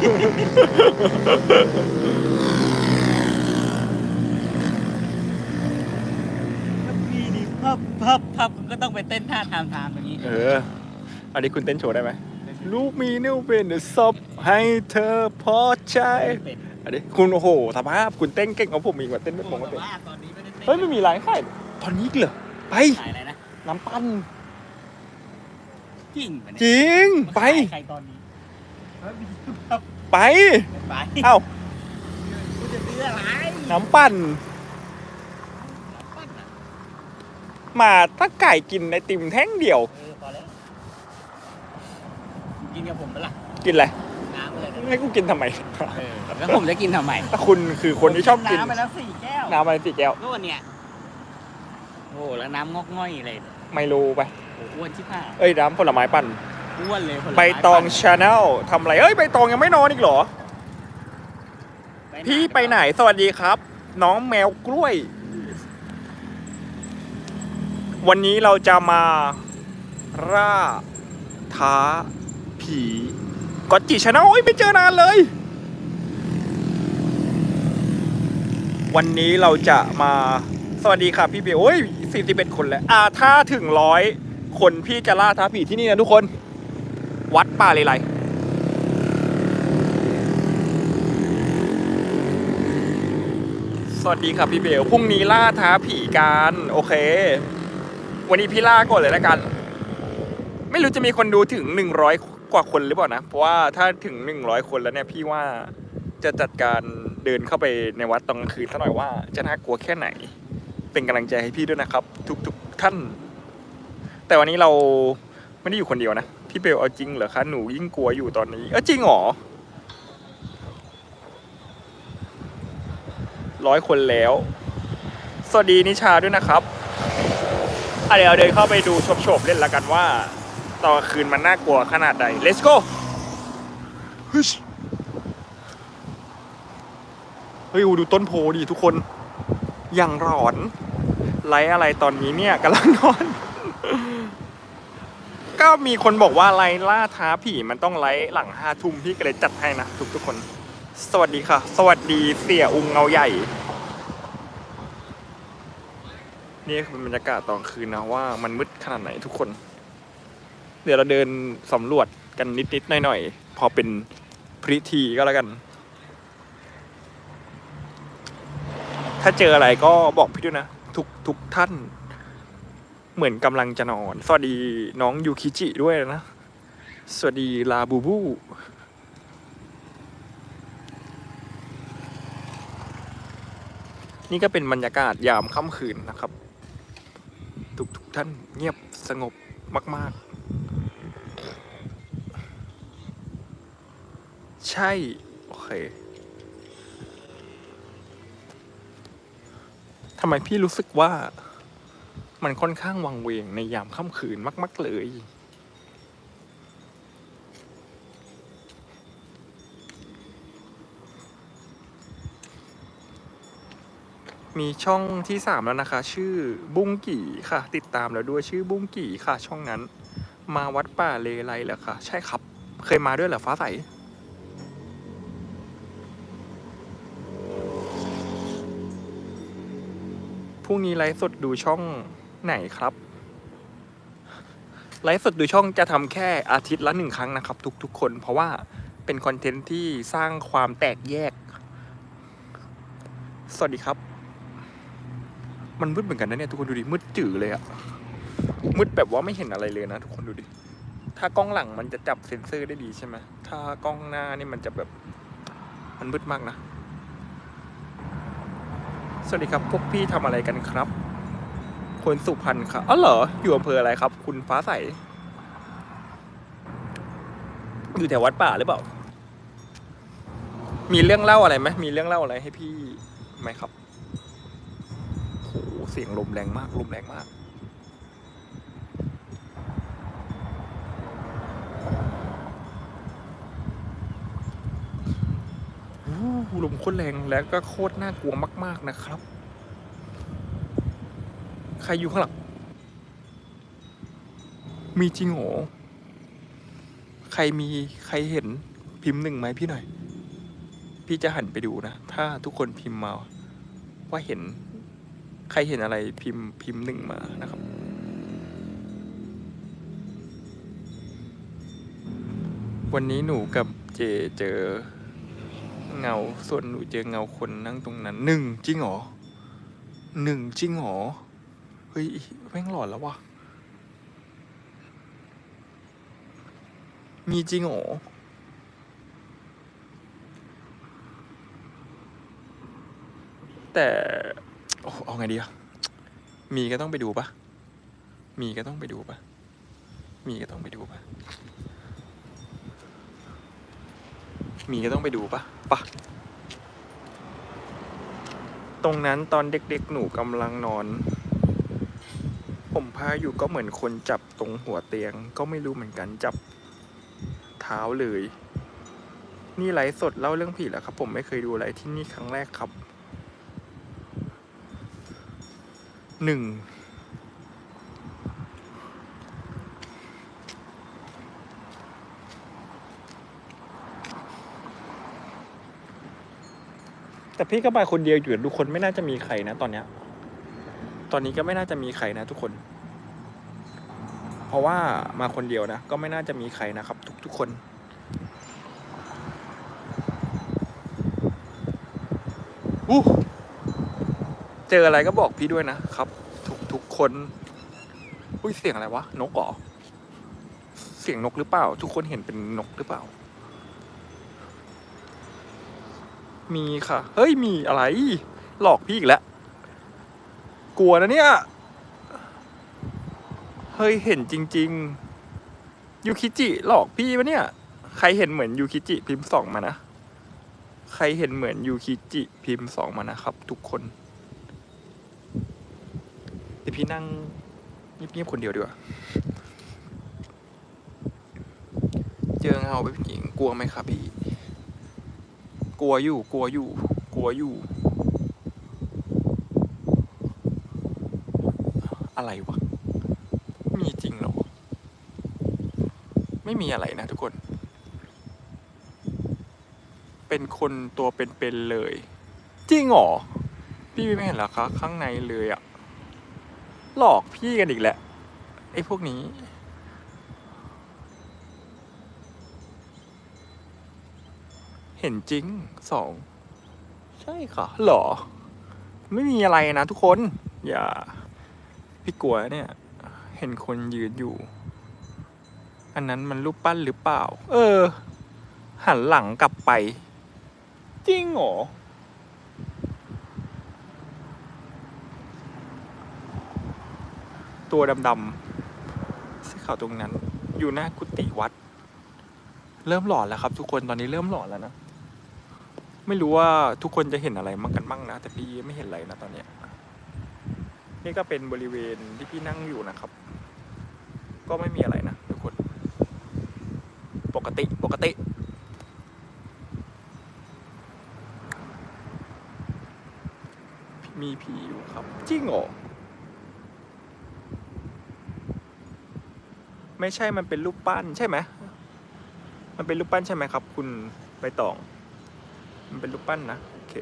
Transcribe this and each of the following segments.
ถ้าพี่นี่พับพับพับคุณก็ต้องไปเต้นท่าทามทามแบบนี้ เออ อันนี้คุณเต้นโชว์ได้ไหมลูกมีนิ้วเป็นซับให้เธอพอใจ เป็นอันนี้คุณโอ้โหสภาพคุณเต้นเก่งกว่าผมอีกว่าเต้นไม่ผมก็แต่เต้นว่าตอนนี้ไม่ได้เต้นเฮ้ยไม่มีร้านขายตอนนี้อีกเหรอไป ขายอะไรนะน้ำปั้น จริงปะเนี่ยจริง ไป ขายใครตอนนี้เฮ้ยพับ ไป ไปเอ้าคุณจะซื้ออะไรน้ำปั้นน้ำปั้นอะมาถ้าไก่กินไอติมแท่งเดียว เออพอแล้วกินกับผมปะล่ะกินอะไรน้ำอะไรนะให้กูกินทำไม เออแล้วผมจะกินทำไมถ้าคุณคือคนที่ชอบกิน น้ำไปแล้วสี่แก้วน้ำอะไรสีแก้ว ก็วันเนี้ยโอ้แล้วน้ำงอกง่อยเลยไมโลไปโอ้อ้วนชิบหายเอ้ยน้ำผลไม้ปั่น อ้วนเลยผลไม้ใบตองปั่นชาแนลทำอะไร เอ้ยใบตองยังไม่นอนอีกเหรอ พี่ไปไหนสวัสดีครับ น้องแมวกล้วย วันนี้เราจะมาร่าท้า ผีกอตจิชาแนลโอ้ยไม่เจอนานเลย วันนี้เราจะมาสวัสดีครับพี่เบลโอ้ย41 คนแล้ว อ่าถ้าถึงร้อยคนพี่จะล่าท้าผีที่นี่นะทุกคน วัดป่าเลไลสวัสดีครับพี่เบล พรุ่งนี้ล่าท้าผีกัน โอเค วันนี้พี่ล่าก่อนเลยแล้วกัน ไม่รู้จะมีคนดูถึง100กว่าคนหรือเปล่านะ เพราะว่าถ้าถึง100คนแล้วเนี่ยพี่ว่าจะจัดการเดินเข้าไปในวัดตอนกลางคืนสักหน่อยว่าจะน่ากลัวแค่ไหน เป็นกำลังใจให้พี่ด้วยนะครับ ทุกๆท่าน แต่วันนี้เราไม่ได้อยู่คนเดียวนะ พี่เบลเอาจริงเหรอคะหนูยิ่งกลัวอยู่ตอนนี้เออจริงเหรอร้อยคนแล้ว สวัสดีนิชาด้วยนะครับอะเดี๋ยวเดินเข้าไปดูโฉบๆเล่นละกันว่าตอนคืนมันน่ากลัวขนาดใด let's go ฮึชเฮ้ยดูต้นโพดิทุกคนอย่างหลอน ไลฟ์อะไรตอนนี้เนี่ยกำลังนอน ก็มีคนบอกว่าไลฟ์ล่าท้าผีมันต้องไลฟ์หลังห้าทุ่มพี่ก็เลยจัดให้นะทุกทุกคน สวัสดีค่ะ สวัสดีเสี่ยอุงเงาใหญ่ นี่คือบรรยากาศตอนคืนนะว่ามันมืดขนาดไหนทุกคน เดี๋ยวเราเดินสำรวจกันนิดๆหน่อยๆพอเป็นพริธีก็แล้วกัน ถ้าเจออะไรก็บอกพี่ด้วยนะ ทุกทุกท่าน เหมือนกำลังจะนอน สวัสดีน้องยูคิจิด้วยนะ สวัสดีลาบูบู นี่ก็เป็นบรรยากาศยามค่ำคืนนะครับ ทุกทุกท่านเงียบสงบมาก ๆ ใช่ โอเคทำไมพี่รู้สึกว่า มันค่อนข้างวังเวงในยามค่ำคืนมาก ๆ เลย มีช่องที่สามแล้วนะคะ ชื่อบุ้งกี่ค่ะ ติดตามแล้วด้วยชื่อบุ้งกี่ค่ะ ช่องนั้น มาวัดป่าเลไลเหรอคะใช่ครับ เคยมาด้วยเหรอฟ้าใสพรุ่งนี้ไลฟ์สดดูช่อง ไหนครับไลฟ์สดดูช่องจะทำแค่อาทิตย์ละหนึ่งครั้งนะครับ ทุกๆ คน เพราะว่าเป็นคอนเทนต์ที่สร้างความแตกแยก สวัสดีครับ มันมืดเหมือนกันนะเนี่ย ทุกคนดูดิมืดจืดเลยอะมืดแบบว่าไม่เห็นอะไรเลยนะ ทุกคนดูดิ ถ้ากล้องหลังมันจะจับเซ็นเซอร์ได้ดีใช่ไหมถ้ากล้องหน้านี่มันจะแบบ มันมืดมากนะ สวัสดีครับ พวกพี่ทำอะไรกันครับ คนสุพรรณครับอ๋อเหรอ อยู่อำเภออะไรครับ คุณฟ้าใส อยู่แถววัดป่าหรือเปล่า มีเรื่องเล่าอะไรไหมมีเรื่องเล่าอะไรให้พี่ไหมครับโหเสียงลมแรงมาก ลมแรงมาก ลมโคตรแรงแล้วก็โคตรน่ากลัวมาก ๆนะครับ ใครอยู่ข้างหลัง มีจริงเหรอใครมีใครเห็นพิมพ์หนึ่งไหมพี่หน่อย พี่จะหันไปดูนะ ถ้าทุกคนพิมพ์มา ว่าเห็น ใครเห็นอะไรพิมพ์พิมพ์หนึ่งมานะครับ วันนี้หนูกับเจเจอเงาส่วนหนูเจอเงาคนนั่งตรงนั้นหนึ่งจริงหรอหนึ่งจริงหรอ เฮ้ยแม่งหลอนแล้ววะมีจริงเหรอแต่โอ้เอาไงดีอะมีก็ต้องไปดูปะมีก็ต้องไปดูปะมีก็ต้องไปดูปะมีก็ต้องไปดูปะปะตรงนั้นตอนเด็กๆหนูกำลังนอน ผมพาอยู่ก็เหมือนคนจับตรงหัวเตียง ก็ไม่รู้เหมือนกันจับเท้าเลย นี่ไลฟ์สดเล่าเรื่องผีแล้วครับ ผมไม่เคยดูอะไรที่นี่ครั้งแรกครับหนึ่งแต่พี่ก็ไปคนเดียวอยู่ทุกคนไม่น่าจะมีใครนะตอนเนี้ย ตอนนี้ก็ไม่น่าจะมีใครนะทุกคน เพราะว่ามาคนเดียวนะ ก็ไม่น่าจะมีใครนะครับ ทุกทุกคน อู้เจออะไรก็บอกพี่ด้วยนะครับ ทุกทุกคน อุ้ยเสียงอะไรวะ นกเหรอ เสียงนกหรือเปล่า ทุกคนเห็นเป็นนกหรือเปล่า มีค่ะ เฮ้ยมีอะไร หลอกพี่อีกแล้ว กลัวนะเนี่ย เฮ้ยเห็นจริง ๆ ยูคิจิหลอกพี่ปะเนี่ย ใครเห็นเหมือนยูคิจิพิมพ์สองมานะ ใครเห็นเหมือนยูคิจิพิมพ์สองมานะครับ ทุกคนเดี๋ยวพี่นั่งเงียบๆคนเดียวดีกว่า เจอเงาเป็นหญิงกลัวไหมครับพี่ กลัวอยู่ กลัวอยู่ กลัวอยู่ อะไรวะ มีจริงเหรอ ไม่มีอะไรนะทุกคน เป็นคนตัวเป็นๆเลย จริงเหรอ พี่ไม่เห็นเหรอคะข้างในเลยอะหลอกพี่กันอีกแหละ ไอ้พวกนี้เห็นจริงสอง ใช่ค่ะหรอ ไม่มีอะไรนะทุกคน อย่า พี่กัวเนี่ย เห็นคนยืนอยู่ อันนั้นมันรูปปั้นหรือเปล่า เออ หันหลังกลับไป จริงเหรอตัวดำๆสีขาวตรงนั้น อยู่หน้ากุฏิวัด เริ่มหลอนแล้วครับ ทุกคนตอนนี้เริ่มหลอนแล้วนะ ไม่รู้ว่าทุกคนจะเห็นอะไรมั่งกันบ้างนะ แต่พี่ไม่เห็นอะไรนะตอนเนี้ย นี่ก็เป็นบริเวณที่พี่นั่งอยู่นะครับ ก็ไม่มีอะไรนะทุกคน ปกติปกติ มีผีอยู่ครับ จริงเหรอ ไม่ใช่มันเป็นรูปปั้นใช่ไหม มันเป็นรูปปั้นใช่ไหมครับ คุณใบตอง มันเป็นรูปปั้นนะ โอเค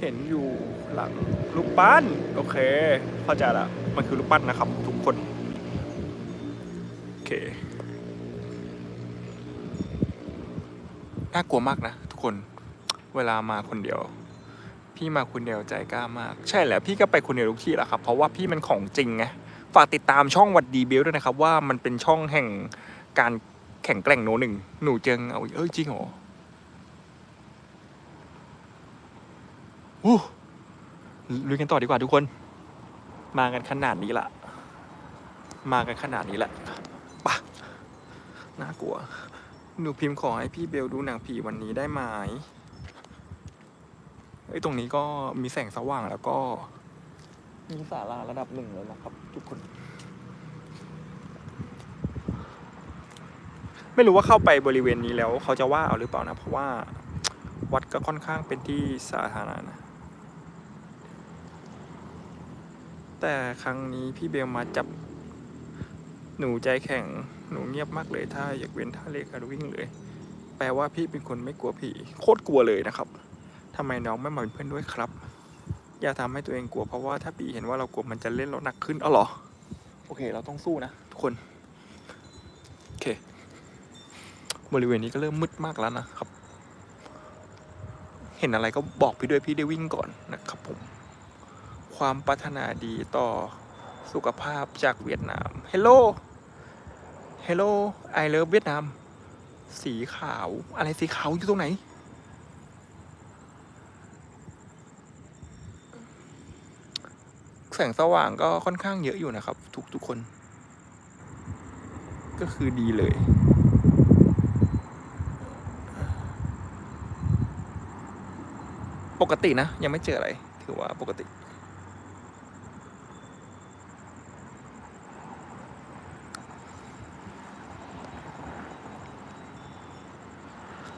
เห็นอยู่ห ลังรูปปั้น โอเค เข้าใจละ มันคือรูปปั้นนะครับ ทุกคน โอเค น่ากลัวมากนะ ทุกคน เวลามาคนเดียว พี่มาคนเดียวใจกล้ามาก ใช่แหละพี่ก็ไปคนเดียวทุกที่แหละครับ เพราะว่าพี่มันของจริงไง ฝากติดตามช่องวัดดีเบลด้วยนะครับ ว่ามันเป็นช่องแห่งการแข่งแกร่งโนหนึ่ง หนูเจงเอาเอ้ยจริงเหรออู้ ลุยกันต่อดีกว่าทุกคน มากันขนาดนี้ละมากันขนาดนี้ละปะน่ากลัว หนูพิมพ์ขอให้พี่เบลดูหนังผีวันนี้ได้ไหมเอ้ยตรงนี้ก็มีแสงสว่างแล้วก็ มีศาลาระดับหนึ่งเลยนะครับ ทุกคน ไม่รู้ว่าเข้าไปบริเวณนี้แล้ว เขาจะว่าเอาหรือเปล่านะ เพราะว่า วัดก็ค่อนข้างเป็นที่สาธารณะนะ แต่ครั้งนี้พี่เบลมาจับ หนูใจแข็ง หนูเงียบมากเลยถ้าอยากเว้นท่าเลขาวิ่งเลย แปลว่าพี่เป็นคนไม่กลัวผีโคตรกลัวเลยนะครับทำไมน้องไม่มาเป็นเพื่อนด้วยครับ อย่าทำให้ตัวเองกลัวเพราะว่าถ้าผีเห็นว่าเรากลัวมันจะเล่นเราหนักขึ้นอ๋อเหรอ โอเค เราต้องสู้นะทุกคนโอเค บริเวณนี้ก็เริ่มมืดมากแล้วนะครับ เห็นอะไรก็บอกพี่ด้วยพี่ได้วิ่งก่อนนะครับผม ความปรารถนาดีต่อสุขภาพจากเวียดนาม Hello Hello I love เวียดนาม สีขาว อะไรสีขาวอยู่ตรงไหน แสงสว่างก็ค่อนข้างเยอะอยู่นะครับ ทุกทุกคน ก็คือดีเลยปกตินะ ยังไม่เจออะไร ถือว่าปกติ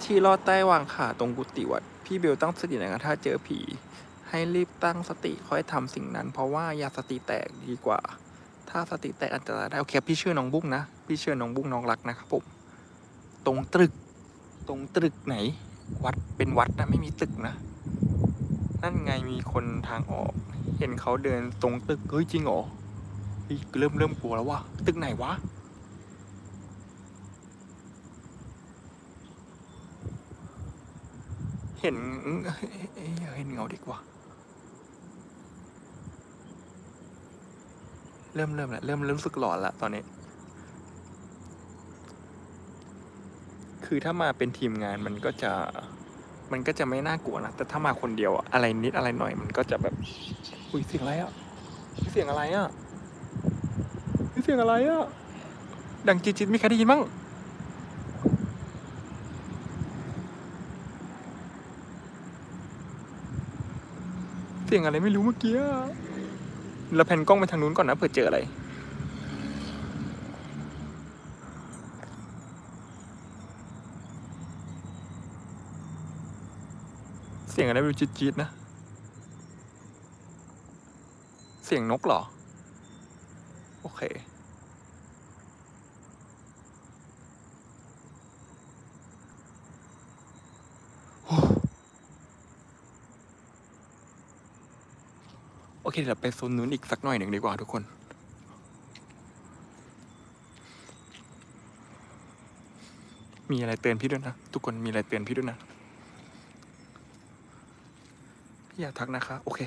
ที่ลอดใต้วางขาตรงกุฏิวัด พี่เบลตั้งสตินะถ้าเจอผี ให้รีบตั้งสติค่อยทำสิ่งนั้น เพราะว่าอย่าสติแตกดีกว่า ถ้าสติแตกอันตรายได้โอเคพี่เชื่อน้องบุ้งนะ พี่เชื่อน้องบุ้งน้องรักนะครับผมตรงตรึก ตรงตรึกไหน วัดเป็นวัดนะไม่มีตึกนะ นั่นไงมีคนทางออก เห็นเขาเดินตรงตึกเฮ้ยจริงเหรอเฮ้ยเริ่มเริ่มกลัวแล้วว่ะตึกไหนวะ เห็นเอ้ยเอ้ยเห็นเงาดีกว่า เริ่มเริ่มแล้วเริ่มเริ่มรู้สึกหลอนละตอนนี้ คือถ้ามาเป็นทีมงานมันก็จะ มันก็จะไม่น่ากลัวนะแต่ถ้ามาคนเดียวอะอะไรนิดอะไรหน่อย มันก็จะแบบอุ้ยเสียงอะไรอะเสียงอะไรอะเสียงอะไรอะดังจิตจิตมีใครได้ยินมั้ง เสียงอะไรไม่รู้เมื่อกี้เราแผ่นกล้องไปทางนู้นก่อนนะเผื่อเจออะไร เสียงอะไรไม่รู้จี๊ดๆนะ เสียงนกเหรอ โอเค เคเดี๋ยวไปโซนนู้นอีกสักหน่อยหนึ่งดีกว่าทุกคน มีอะไรเตือนพี่ด้วยนะ ทุกคนมีอะไรเตือนพี่ด้วยนะ อย่าทักนะคะ โอเค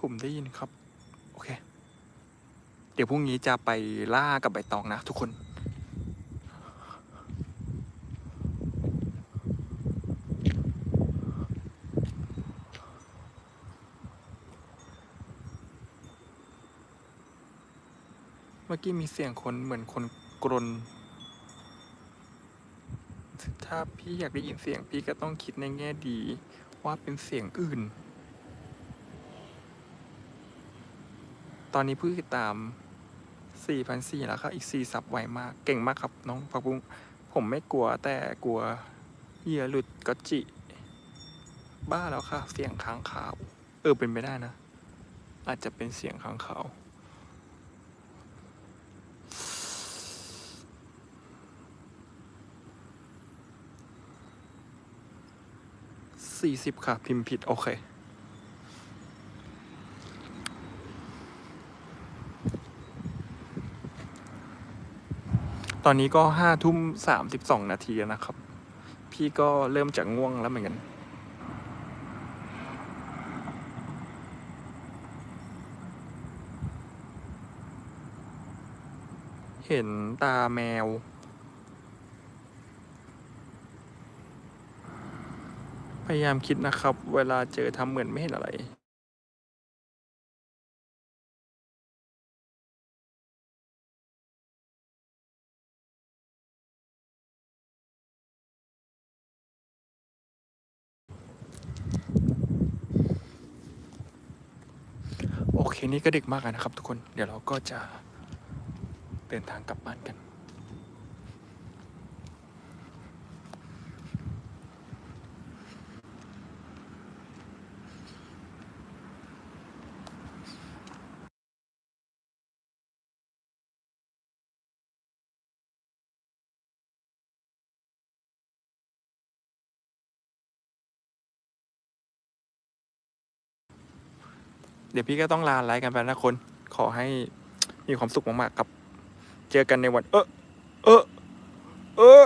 ผมได้ยินครับ โอเค เดี๋ยวพรุ่งนี้จะไปล่ากับใบตองนะทุกคน อกี้มีเสียงคนเหมือนคนกรน ถ้าพี่อยากได้ยินเสียงพี่ก็ต้องคิดในแง่ดี ว่าเป็นเสียงอื่น ตอนนี้ผู้ติดตาม 4,400 แล้วครับอีก 4 ซับไวมาก เก่งมากครับน้องพักบุ้งผมไม่กลัวแต่กลัวเหยื่อหลุดก็จิ บ้าแล้วค่ะ เสียงค้างคาว เออเป็นไปได้นะ อาจจะเป็นเสียงค้างคาว สี่สิบค่ะ พิมพ์ผิด โอเค ตอนนี้ก็ห้าทุ่มสามสิบสองนาทีแล้วนะครับ พี่ก็เริ่มจากง่วงแล้วเหมือนกันเห็นตาแมว พยายามคิดนะครับ เวลาเจอทำเหมือนไม่เห็นอะไรโอเคนี่ก็ดึกมากนะครับทุกคน เดี๋ยวเราก็จะเดินทางกลับบ้านกัน เดี๋ยวพี่ก็ต้องลาไลฟ์กันไปนะคน ขอให้มีความสุขมากๆกับ เจอกันในวัน เออเออเออ